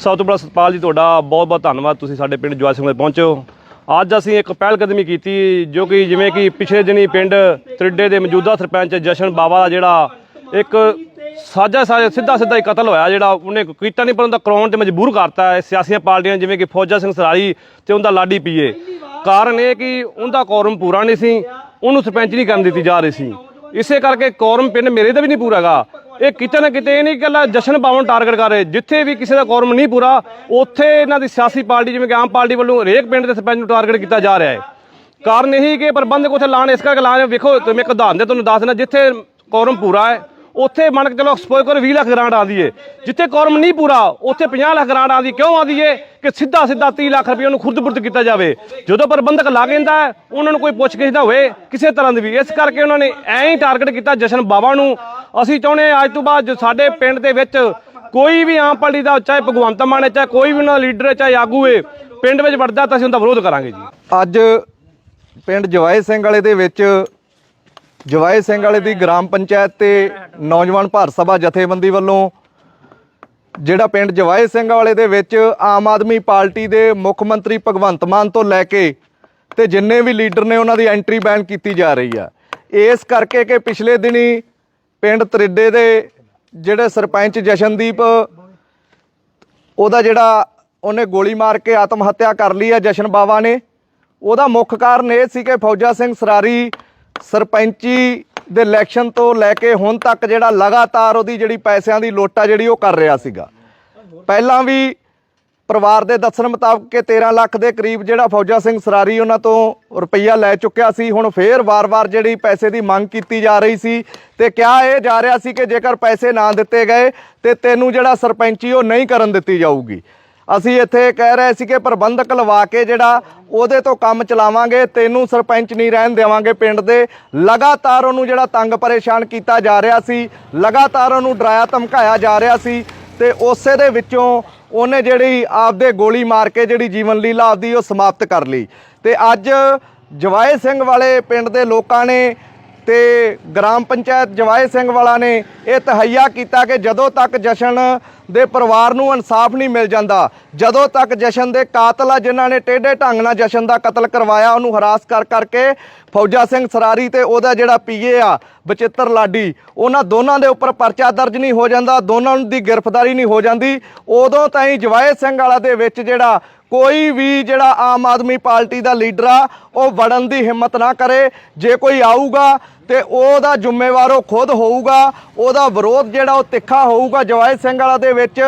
ਸਭ ਤੋਂ ਪਹਿਲਾਂ ਸਤਪਾਲ ਜੀ, ਤੁਹਾਡਾ ਬਹੁਤ ਬਹੁਤ ਧੰਨਵਾਦ। ਤੁਸੀਂ ਸਾਡੇ ਪਿੰਡ ਜਵਾਈ ਸਿੰਘ ਦੇ ਪਹੁੰਚੇ ਹੋ। ਅੱਜ ਅਸੀਂ ਇੱਕ ਪਹਿਲ ਕਦਮੀ ਕੀਤੀ, ਜੋ ਕਿ ਜਿਵੇਂ ਕਿ ਪਿਛਲੇ ਦਿਨੀ ਪਿੰਡ ਤ੍ਰਿੱਡੇ ਦੇ ਮੌਜੂਦਾ ਸਰਪੰਚ ਜਸ਼ਨ ਬਾਵਾ ਦਾ ਜਿਹੜਾ ਇੱਕ ਸਾਜਾ ਸਾਜਾ, ਸਿੱਧਾ ਸਿੱਧਾ ਹੀ ਕਤਲ ਹੋਇਆ, ਜਿਹੜਾ ਉਹਨੇ ਕੀਤਾ ਨਹੀਂ, ਪਰ ਉਹਦਾ ਕਰਾਉਣ ਤੇ ਮਜਬੂਰ ਕਰਤਾ ਹੈ। ਸਿਆਸੀਆਂ ਪਾਰਟੀਆਂ ਜਿਵੇਂ ਕਿ ਫੌਜਾ ਸਿੰਘ ਸਰਾਰੀ ਤੇ ਉਹਦਾ ਲਾਡੀ ਪੀਏ। ਕਾਰਨ ਇਹ ਕਿ ਉਹਦਾ ਕੌਰਮ ਪੂਰਾ ਨਹੀਂ ਸੀ, ਉਹਨੂੰ ਸਰਪੰਚ ਨਹੀਂ ਕਰਨ ਦਿੱਤੀ ਜਾ ਰਹੀ ਸੀ। ਇਸੇ ਕਰਕੇ ਕੌਰਮ ਪਿੰਡ ਮੇਰੇ ਦਾ ਵੀ ਨਹੀਂ ਪੂਰਾਗਾ ਇਹ ਕਿਤੇ ਨਾ ਕਿਤੇ ਇਹ ਨਹੀਂ ਇਕੱਲਾ ਜਸ਼ਨ ਪਾਵਨ ਟਾਰਗੇਟ ਕਰ ਰਹੇ। ਜਿੱਥੇ ਵੀ ਕਿਸੇ ਦਾ ਕੌਰਮ ਨਹੀਂ ਪੂਰਾ, ਉੱਥੇ ਇਹਨਾਂ ਦੀ ਸਿਆਸੀ ਪਾਰਟੀ ਜਿਵੇਂ ਕਿ ਆਮ ਪਾਰਟੀ ਵੱਲੋਂ ਹਰੇਕ ਪਿੰਡ ਦੇ ਸਰਪੰਚ ਨੂੰ ਟਾਰਗੇਟ ਕੀਤਾ ਜਾ ਰਿਹਾ ਹੈ। ਕਾਰਨ ਇਹੀ ਕਿ ਪ੍ਰਬੰਧਕ ਉੱਥੇ ਲਾਣ, ਇਸ ਕਰਕੇ ਲਾਣ, ਵੇਖੋ ਮੈਂ ਇੱਕ ਉਦਾਹਰਨ ਦੇ ਤੁਹਾਨੂੰ ਦੱਸ ਦਿੰਦਾ, ਜਿੱਥੇ ਕੌਰਮ ਪੂਰਾ ਹੈ, ਉੱਥੇ ਮੰਨ ਕੇ ਚਲੋ ਸਪੋਜ਼ ਕਰੋ 20 ਲੱਖ ਗ੍ਰਾਂਟ ਆਉਂਦੀ ਏ ਜਿੱਥੇ ਕੌਰਮ ਨਹੀਂ ਪੂਰਾ, ਉੱਥੇ 50 ਲੱਖ ਗ੍ਰਾਂਟ ਆਉਂਦੀ, ਕਿਉਂ ਆਉਂਦੀ ਏ ਕਿ ਸਿੱਧਾ ਸਿੱਧਾ 30 ਲੱਖ ਰੁਪਏ ਉਹਨੂੰ ਖੁਰਦ-ਬੁਰਦ ਕੀਤਾ ਜਾਵੇ। ਜਦੋਂ ਪ੍ਰਬੰਧਕ ਲਾ ਜਾਂਦਾ ਉਹਨਾਂ ਨੂੰ ਕੋਈ ਪੁੱਛ ਗਿੱਛ ਨਾ ਹੋਵੇ ਕਿਸੇ ਤਰ੍ਹਾਂ ਦੀ ਵੀ। ਇਸ ਕਰਕੇ ਉਹਨਾਂ ਨੇ ਐਂ ਹੀ ਟਾਰਗੇਟ ਕੀਤਾ ਜਸ਼ਨ ਬਾਵਾ ਨੂੰ। ਅਸੀਂ ਚਾਹੁੰਦੇ ਹਾਂ ਅੱਜ ਤੋਂ ਬਾਅਦ ਸਾਡੇ ਪਿੰਡ ਦੇ ਵਿੱਚ ਕੋਈ ਵੀ ਆਮ ਪਾਰਟੀ ਦਾ ਚਾਹੇ ਭਗਵੰਤ ਮਾਨ ਹੈ, ਚਾਹੇ ਕੋਈ ਵੀ ਉਹਨਾਂ ਦਾ ਲੀਡਰ ਹੈ, ਚਾਹੇ ਆਗੂ ਹੈ, ਪਿੰਡ ਵਿੱਚ ਵੜਦਾ ਤਾਂ ਅਸੀਂ ਉਹਦਾ ਵਿਰੋਧ ਕਰਾਂਗੇ ਜੀ। ਅੱਜ ਪਿੰਡ ਜਵਾਏ ਸਿੰਘ ਵਾਲੇ ਦੇ ਵਿੱਚ ਜਵਾਏ ਸਿੰਘ ਵਾਲੇ ਦੀ ਗ੍ਰਾਮ ਪੰਚਾਇਤ ਤੇ ਨੌਜਵਾਨ ਭਾਰਤ ਸਭਾ ਜਥੇਬੰਦੀ ਵੱਲੋਂ ਜਿਹੜਾ ਪਿੰਡ ਜਵਾਏ ਸਿੰਘ ਵਾਲੇ ਦੇ ਵਿੱਚ ਆਮ ਆਦਮੀ ਪਾਰਟੀ ਦੇ ਮੁੱਖ ਮੰਤਰੀ ਭਗਵੰਤ ਮਾਨ ਤੋਂ ਲੈ ਕੇ ਤੇ ਜਿੰਨੇ ਵੀ ਲੀਡਰ ਨੇ ਉਹਨਾਂ ਦੀ ਐਂਟਰੀ ਬੈਨ ਕੀਤੀ ਜਾ ਰਹੀ ਆ। ਇਸ ਕਰਕੇ ਕਿ ਪਿਛਲੇ ਦਿਨੀ ਪਿੰਡ ਤਰਿੱਡੇ ਦੇ ਜਿਹੜੇ ਸਰਪੰਚ ਜਸ਼ਨਦੀਪ, ਉਹਦਾ ਜਿਹੜਾ ਉਹਨੇ ਗੋਲੀ ਮਾਰ ਕੇ ਆਤਮ ਹੱਤਿਆ ਕਰ ਲਈ ਆ ਜਸ਼ਨ ਬਾਵਾ ਨੇ। ਉਹਦਾ ਮੁੱਖ ਕਾਰਨ ਇਹ ਸੀ ਕਿ ਫੌਜਾ ਸਿੰਘ ਸਰਾਰੀ ਸਰਪੰਚੀ ਦੇ ਇਲੈਕਸ਼ਨ ਤੋਂ ਲੈ ਕੇ ਹੁਣ ਤੱਕ ਜਿਹੜਾ ਲਗਾਤਾਰ ਉਹਦੀ ਜਿਹੜੀ ਪੈਸਿਆਂ ਦੀ ਲੋਟਾ ਜਿਹੜੀ ਉਹ ਕਰ ਰਿਹਾ ਸੀਗਾ। ਪਹਿਲਾਂ ਵੀ ਪਰਿਵਾਰ ਦੇ ਦੱਸਣ ਮੁਤਾਬਕ ਕਿ 13 ਲੱਖ ਦੇ ਕਰੀਬ ਜਿਹੜਾ ਫੌਜਾ ਸਿੰਘ ਸਰਾਰੀ ਉਹਨਾਂ ਤੋਂ ਰੁਪਈਆ ਲੈ ਚੁੱਕਿਆ ਸੀ। ਹੁਣ ਫੇਰ ਵਾਰ-ਵਾਰ ਜਿਹੜੀ ਪੈਸੇ ਦੀ ਮੰਗ ਕੀਤੀ ਜਾ ਰਹੀ ਸੀ ਤੇ ਕਿਹਾ ਇਹ ਜਾ ਰਿਹਾ ਸੀ ਕਿ ਜੇਕਰ ਪੈਸੇ ਨਾ ਦਿੱਤੇ ਗਏ ਤੇ ਤੈਨੂੰ ਜਿਹੜਾ ਸਰਪੰਚੀ ਉਹ ਨਹੀਂ ਕਰਨ ਦਿੱਤੀ ਜਾਊਗੀ। ਅਸੀਂ ਇੱਥੇ ਕਹਿ ਰਹੇ ਸੀ ਕਿ ਪ੍ਰਬੰਧਕ ਲਵਾ ਕੇ ਜਿਹੜਾ ਉਹਦੇ ਤੋਂ ਕੰਮ ਚਲਾਵਾਂਗੇ, ਤੈਨੂੰ ਸਰਪੰਚ ਨਹੀਂ ਰਹਿਣ ਦੇਵਾਂਗੇ ਪਿੰਡ ਦੇ। ਲਗਾਤਾਰ ਉਹਨੂੰ ਜਿਹੜਾ ਤੰਗ ਪਰੇਸ਼ਾਨ ਕੀਤਾ ਜਾ ਰਿਹਾ ਸੀ, ਲਗਾਤਾਰ ਉਹਨੂੰ ਡਰਾਇਆ ਧਮਕਾਇਆ ਜਾ ਰਿਹਾ ਸੀ ਤੇ ਉਸੇ ਦੇ ਵਿੱਚੋਂ ਉਹਨੇ ਜਿਹੜੀ ਆਪਦੇ ਗੋਲੀ ਮਾਰ ਕੇ ਜਿਹੜੀ ਜੀਵਨ ਲੀਲਾ ਆਪਦੀ ਉਹ ਸਮਾਪਤ ਕਰ ਲਈ। ਤੇ ਅੱਜ ਜਵਾਏ ਸਿੰਘ ਵਾਲੇ ਪਿੰਡ ਦੇ ਲੋਕਾਂ ਨੇ ਤੇ ਗ੍ਰਾਮ ਪੰਚਾਇਤ ਜਵਾਏ ਸਿੰਘ ਵਾਲਾ ਨੇ ਇਹ ਤਹਈਆ ਕੀਤਾ ਕਿ ਜਦੋਂ ਤੱਕ ਜਸ਼ਨ ਦੇ ਪਰਿਵਾਰ ਨੂੰ ਇਨਸਾਫ ਨਹੀਂ ਮਿਲ ਜਾਂਦਾ, ਜਦੋਂ ਤੱਕ ਜਸ਼ਨ ਦੇ ਕਾਤਲ ਆ ਜਿਨ੍ਹਾਂ ਨੇ ਟੇਢੇ ਢੰਗ ਨਾਲ ਜਸ਼ਨ ਦਾ ਕਤਲ ਕਰਵਾਇਆ, ਉਹਨੂੰ ਹਰਾਸ ਕਰ ਕਰਕੇ ਫੌਜਾ ਸਿੰਘ ਸਰਾਰੀ ਤੇ ਉਹਦਾ ਜਿਹੜਾ ਪੀਏ ਆ, ਬਚਿੱਤਰ ਲਾਡੀ, ਉਹਨਾਂ ਦੋਨਾਂ ਦੇ ਉੱਪਰ ਪਰਚਾ ਦਰਜ ਨਹੀਂ ਹੋ ਜਾਂਦਾ, ਦੋਨਾਂ ਦੀ ਗ੍ਰਿਫਤਾਰੀ ਨਹੀਂ ਹੋ ਜਾਂਦੀ, ਉਦੋਂ ਤਾਈਂ ਜਵਾਏ ਸਿੰਘ ਵਾਲਾ ਦੇ ਵਿੱਚ ਜਿਹੜਾ ਕੋਈ ਵੀ ਜਿਹੜਾ ਆਮ ਆਦਮੀ ਪਾਰਟੀ ਦਾ ਲੀਡਰ ਆ, ਉਹ ਵੜਨ ਦੀ ਹਿੰਮਤ ਨਾ ਕਰੇ। ਜੇ ਕੋਈ ਆਊਗਾ ਤੇ ਉਹਦਾ ਜ਼ਿੰਮੇਵਾਰ ਉਹ ਖੁਦ ਹੋਊਗਾ, ਉਹਦਾ ਵਿਰੋਧ ਜਿਹੜਾ ਉਹ ਤਿੱਖਾ ਹੋਊਗਾ ਜਵਾਇਦ ਸਿੰਘ ਵਾਲਾ ਦੇ ਵਿੱਚ,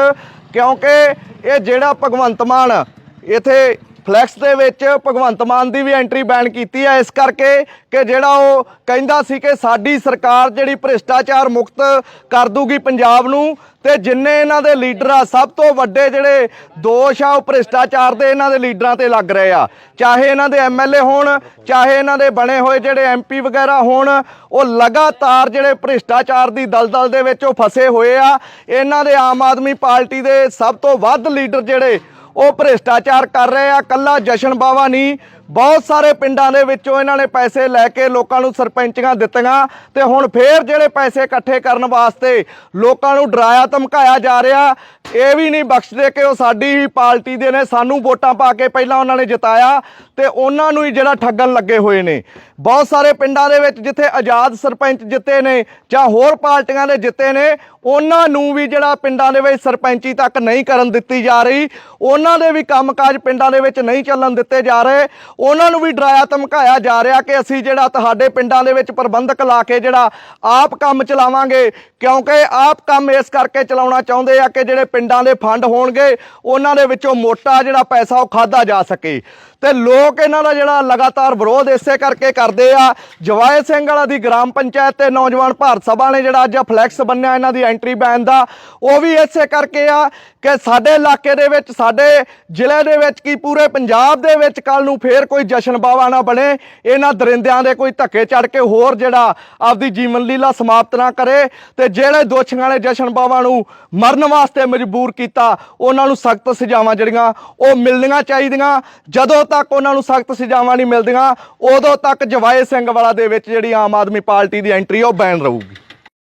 ਕਿਉਂਕਿ ਇਹ ਜਿਹੜਾ ਭਗਵੰਤ ਮਾਨ ਇਥੇ ਫਲੈਕਸ ਦੇ ਵਿੱਚ ਭਗਵੰਤ ਮਾਨ ਦੀ ਵੀ ਐਂਟਰੀ ਬੈਨ ਕੀਤੀ ਹੈ। ਇਸ ਕਰਕੇ ਕਿ ਜਿਹੜਾ ਉਹ ਕਹਿੰਦਾ ਸੀ ਕਿ ਸਾਡੀ ਸਰਕਾਰ ਜਿਹੜੀ ਭ੍ਰਿਸ਼ਟਾਚਾਰ ਮੁਕਤ ਕਰ ਦੂਗੀ ਪੰਜਾਬ ਨੂੰ, ਤੇ ਜਿੰਨੇ ਇਹਨਾਂ ਦੇ ਲੀਡਰ ਆ, ਸਭ ਤੋਂ ਵੱਡੇ ਜਿਹੜੇ ਦੋਸ਼ ਆ, ਉਹ ਭ੍ਰਿਸ਼ਟਾਚਾਰ ਦੇ ਇਹਨਾਂ ਦੇ ਲੀਡਰਾਂ ਤੇ ਲੱਗ ਰਹੇ ਆ। ਚਾਹੇ ਇਹਨਾਂ ਦੇ ਐਮਐਲਏ ਹੋਣ, ਚਾਹੇ ਇਹਨਾਂ ਦੇ ਬਣੇ ਹੋਏ ਜਿਹੜੇ ਐਮਪੀ ਵਗੈਰਾ ਹੋਣ, ਉਹ ਲਗਾਤਾਰ ਜਿਹੜੇ ਭ੍ਰਿਸ਼ਟਾਚਾਰ ਦੀ ਦਲਦਲ ਦੇ ਵਿੱਚ ਉਹ ਫਸੇ ਹੋਏ ਆ। ਇਹਨਾਂ ਦੇ ਆਮ ਆਦਮੀ ਪਾਰਟੀ ਦੇ ਸਭ ਤੋਂ ਵੱਧ ਲੀਡਰ ਜਿਹੜੇ ਉਹ ਭ੍ਰਿਸ਼ਟਾਚਾਰ ਕਰ ਰਹੇ ਆ ਕੱਲਾ ਜਸ਼ਨ ਬਾਵਾ ਨਹੀਂ ਬਹੁਤ ਸਾਰੇ ਪਿੰਡਾਂ ਦੇ ਵਿੱਚੋਂ ਇਹਨਾਂ ਨੇ ਪੈਸੇ ਲੈ ਕੇ ਲੋਕਾਂ ਨੂੰ ਸਰਪੰਚੀਆਂ ਦਿੱਤੀਆਂ ਤੇ ਹੁਣ ਫੇਰ ਜਿਹੜੇ ਪੈਸੇ ਇਕੱਠੇ ਕਰਨ ਵਾਸਤੇ ਲੋਕਾਂ ਨੂੰ ਡਰਾਇਆ, ਧਮਕਾਇਆ ਜਾ ਰਿਹਾ, ਇਹ ਵੀ ਨਹੀਂ ਬਖਸ਼ਦੇ ਕਿ ਉਹ ਸਾਡੀ ਹੀ ਪਾਰਟੀ ਦੇ ਨੇ, ਸਾਨੂੰ ਵੋਟਾਂ ਪਾ ਕੇ ਪਹਿਲਾਂ ਉਹਨਾਂ ਨੇ ਜਿਤਾਇਆ ਤੇ ਉਹਨਾਂ ਨੂੰ ਹੀ ਜਿਹੜਾ ਠੱਗਣ ਲੱਗੇ ਹੋਏ ਨੇ। ਬਹੁਤ ਸਾਰੇ ਪਿੰਡਾਂ ਦੇ ਵਿੱਚ ਜਿੱਥੇ ਆਜ਼ਾਦ ਸਰਪੰਚ ਜਿੱਤੇ ਨੇ ਜਾਂ ਹੋਰ ਪਾਰਟੀਆਂ ਦੇ ਜਿੱਤੇ ਨੇ, ਉਹਨਾਂ ਨੂੰ ਵੀ ਜਿਹੜਾ ਪਿੰਡਾਂ ਦੇ ਵਿੱਚ ਸਰਪੰਚੀ ਤੱਕ ਨਹੀਂ ਕਰਨ ਦਿੱਤੀ ਜਾ ਰਹੀ, ਉਹਨਾਂ ਦੇ ਵੀ ਕੰਮਕਾਜ ਪਿੰਡਾਂ ਦੇ ਵਿੱਚ ਨਹੀਂ ਚੱਲਣ ਦਿੱਤੇ ਜਾ ਰਹੇ ਉਹਨਾਂ ਨੂੰ ਵੀ ਡਰਾਇਆ ਧਮਕਾਇਆ ਜਾ ਰਿਹਾ ਕਿ ਅਸੀਂ ਜਿਹੜਾ ਤੁਹਾਡੇ ਪਿੰਡਾਂ ਦੇ ਵਿੱਚ ਪ੍ਰਬੰਧਕ ਲਾ ਕੇ ਜਿਹੜਾ ਆਪ ਕੰਮ ਚਲਾਵਾਂਗੇ, ਕਿਉਂਕਿ ਆਪ ਕੰਮ ਇਸ ਕਰਕੇ ਚਲਾਉਣਾ ਚਾਹੁੰਦੇ ਆ ਕਿ ਜਿਹੜੇ ਪਿੰਡਾਂ ਦੇ ਫੰਡ ਹੋਣਗੇ, ਉਹਨਾਂ ਦੇ ਵਿੱਚੋਂ ਮੋਟਾ ਜਿਹੜਾ ਪੈਸਾ ਉਹ ਖਾਦਾ ਜਾ ਸਕੇ। ਤੇ ਲੋਕ ਇਹਨਾਂ ਦਾ ਜਿਹੜਾ ਲਗਾਤਾਰ ਵਿਰੋਧ ਇਸੇ ਕਰਕੇ ਕਰਦੇ ਆ। ਜਵਾਏ ਸਿੰਘ ਵਾਲਾ ਦੀ ਗ੍ਰਾਮ ਪੰਚਾਇਤ ਤੇ ਨੌਜਵਾਨ ਭਾਰਤ ਸਭਾ ਨੇ ਜਿਹੜਾ ਅੱਜ ਫਲੈਕਸ ਬੰਨਿਆ ਇਹਨਾਂ ਦੀ ਐਂਟਰੀ ਬੈਨ ਦਾ, ਉਹ ਵੀ ਇਸੇ ਕਰਕੇ ਆ ਕਿ ਸਾਡੇ ਇਲਾਕੇ ਦੇ ਵਿੱਚ, ਸਾਡੇ ਜ਼ਿਲ੍ਹੇ ਦੇ ਵਿੱਚ ਕੀ ਪੂਰੇ ਪੰਜਾਬ ਦੇ ਵਿੱਚ ਕੱਲ ਨੂੰ ਫੇਰ ਕੋਈ ਜਸ਼ਨ ਬਾਵਾ ਨਾ ਬਣੇ, ਇਹਨਾਂ ਦਰਿੰਦਿਆਂ ਦੇ ਕੋਈ ਧੱਕੇ ਚੜ ਕੇ ਹੋਰ ਜਿਹੜਾ ਆਪਦੀ ਜੀਵਨ ਲੀਲਾ ਸਮਾਪਤ ਨਾ ਕਰੇ ਤੇ ਜਿਹੜੇ ਦੋਸ਼ੀਆਂ ਨੇ ਜਸ਼ਨ ਬਾਵਾ ਨੂੰ ਮਰਨ ਵਾਸਤੇ ਮਜਬੂਰ ਕੀਤਾ, ਉਹਨਾਂ ਨੂੰ ਸਖਤ ਸਜ਼ਾਵਾਂ ਜਿਹੜੀਆਂ ਉਹ ਮਿਲਣੀਆਂ ਚਾਹੀਦੀਆਂ। ਜਦੋਂ ਤੱਕ ਉਹਨਾਂ ਨੂੰ ਸਖਤ ਸਜ਼ਾਵਾਂ ਨਹੀਂ ਮਿਲਦੀਆਂ, ਉਦੋਂ ਤੱਕ ਜਵਾਏ ਸਿੰਘ ਵਾਲਾ ਦੇ ਵਿੱਚ ਜਿਹੜੀ ਆਮ ਆਦਮੀ ਪਾਰਟੀ ਦੀ ਐਂਟਰੀ ਉਹ ਬੈਨ ਰਹੂਗੀ।